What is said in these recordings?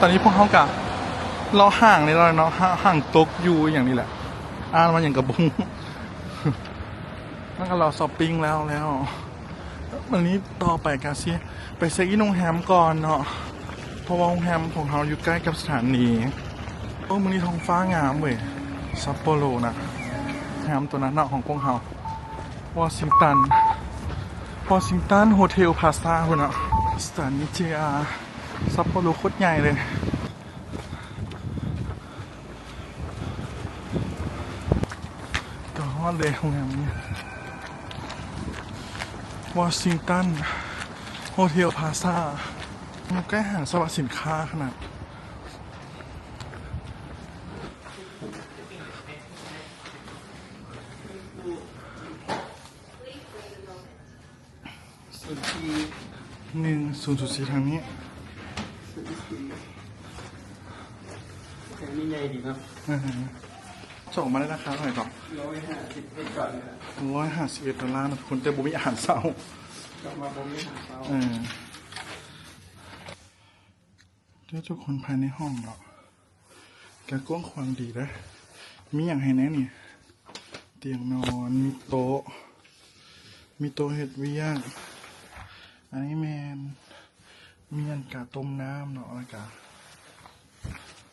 ตอนนี้พวกเขากะเราห่างเลยเราเนาะห่าห่างตกอยู่อย่างนี้แหละ อ่านมาอย่างกระบุงนั่นก็เราช้อปปิ้งแล้วแล้ววันนี้ต่อไปกาซิไปเซ็กอินโรงแรมก่อนเนาะเพราะว่าโรงแรมของเราอยู่ใกล้กับสถานีโอ้มันนี้ท้องฟ้างามเว้ยซัปโปโรนะแรมตัวนั้นเนาะของพวกเราวอชิงตันวอชิงตันโฮเทลพาซาคนน่ะสถานีเจอา ซัปโปโรโคตรใหญ่เลย ก็ฮอดเลยโรงแรมนี้วอชิงตัน โฮเทลพาซามันใกล้ห้างสรรพสินค้าขนาดสุดทีหนึ่งศูนย์จุดสี่ทางนี้ สุดทีแค่นี้ใหญ่ดีเนาะอือฮึส่งมาได้ราคาเท่าไหร่ก่อนร้อยห้าสิบเอ็ดก่อนนะครับร้อยห้าสิบเอ็ดดอลลาร์นะคุณแต่บุมีอาหารเช้ากลับมาผมไม่หาเขาเออเดี๋ยวทุกคนภายในห้องเนาะแกกว้างขวางดีนะมีอย่างให้แน่นี่เตียงนอนมีโต๊ะมีโต๊ะเห็ดเวียงอันนี้แมน มีอันกาต้มน้ำเนาะแล้วกา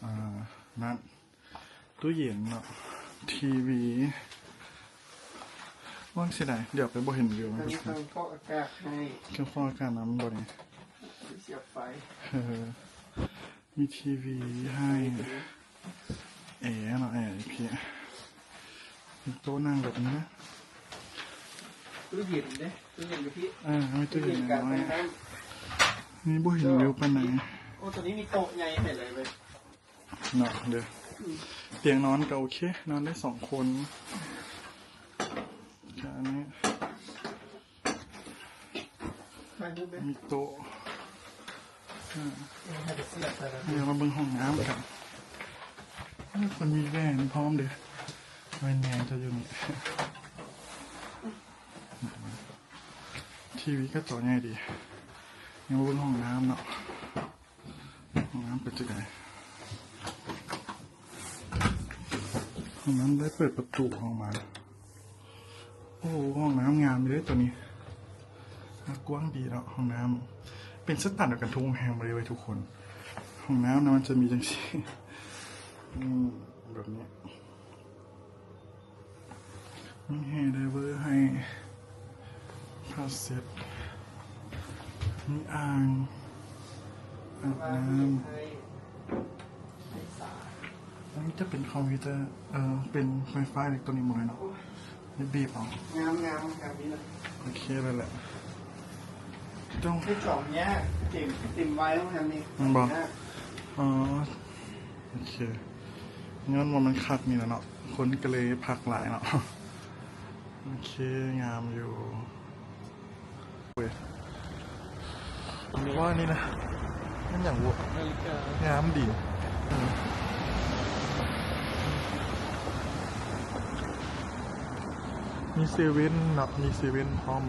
อ่านั่นตู้เย็นเนาะทีวีว่างเสียดายเดี๋ยวไปบ่เห็นวิวนะทั้งทุกคนทั้งฟอกอากาศให้เครื่องฟอกอากาศน้ำบ่เนี่ยเสียบไฟเออมีทีวีให้แอร์เนาะแอร์อีกพี่มีโต๊ะนั่งแบบนี้นะตู้เย็นเด้ตู้เย็นอยู่ที่อ่าไม่ตู้ตู้เย็เย็นนการน้อยต้ม น้นี่บ่เห็นวิวปานไหนำโอ้ตัวนี้มีโต๊ะใหญ่เห็นเลยเว้ยเนาะเดี๋ยวเตียงนอนก็โอเค นอนได้สองคนแค่นี้ไปรูปไหมมีโต๊ะให้ไปเสียบไปแล้วเดี๋ยวมาเบิ่งห้องน้ำกันมันมีแว่นพร้อมเด้อแว่นแยงจะอยู่นี่ทีวีก็จอใหญ่ดี ยังมาเบิ่งห้องน้ำเนาะ ห้องน้ำเป็นจังไงห้องน้ำได้เปิดประตูออกมา โอ้ห้องน้ำงามเลยตัวนี้กว้างดีแล้วห้องน้ำเป็นสแตนดาร์ดกันทุกโรงแรมเลยเว้ทุกคน ห้องน้ำนะมันจะมีจังซี่อืมแบบนี้มีให้ไดเวอร์ให้ผ้าเซ็ต มีอ่างอาบน้ำให้ให้สายอันนี้จะเป็นคอมพิวเตอร์ เออเป็นไฟฟ้าอิเล็กทรอนิกส์หมดเลยเนาะนี่บีบเอางามงามแบบนี้นะโอเคเลยแหละต้องที่กล่องเนี้ยติ่มติ่มไว้ต้องทำนี่มันบอกอ๋อ โอเคงั้นว่ามันคักนี่แหละเนาะ คนก็เลยพักหลายเนาะ โอเค งามอยู่เว้ย หรือว่านี่นะมันอย่างวัวนาฬิกางามดีอืมมีเซเว่นเนาะมีเซเว่นพร้อม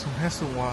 สมแพทย์สุวา